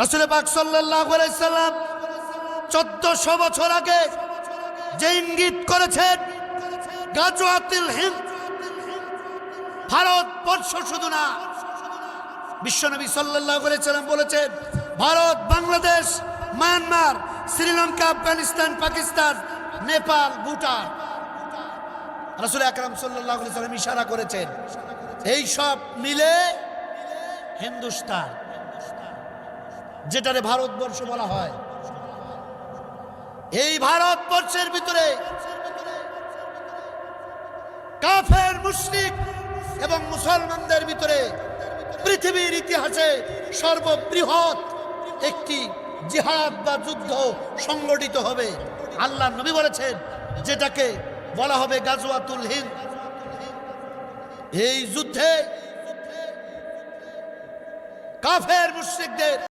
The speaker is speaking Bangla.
রসুল পাক সাল্লাম চোদ্দশো বছর আগে যে ইঙ্গিত করেছেন, গাজওয়াতিল হিন্দ ভারতবর্ষ শুধু না বিশ্বনবী সাল্লাহ সাল্লাম বলেছেন, ভারত, বাংলাদেশ, মায়ানমার, শ্রীলঙ্কা, আফগানিস্তান, পাকিস্তান, নেপাল, ভুটান। রসুল আকরাম সাল্লাহ সাল্লাম ইশারা করেছেন, এই সব মিলে হিন্দুস্তান। যেটারে ভারতবর্ষ বলা হয়। এই ভারতবর্ষের ভিতরে কাফের, মুশরিক এবং মুসলমানদের ভিতরে পৃথিবীর ইতিহাসে সর্ববৃহৎ একটি জিহাদ বা যুদ্ধ সংগঠিত হবে। আল্লাহ নবী বলেছেন, যেটাকে বলা হবে গাজওয়াতুল হিন্দ। এই যুদ্ধে কাফের, মুশরিকদের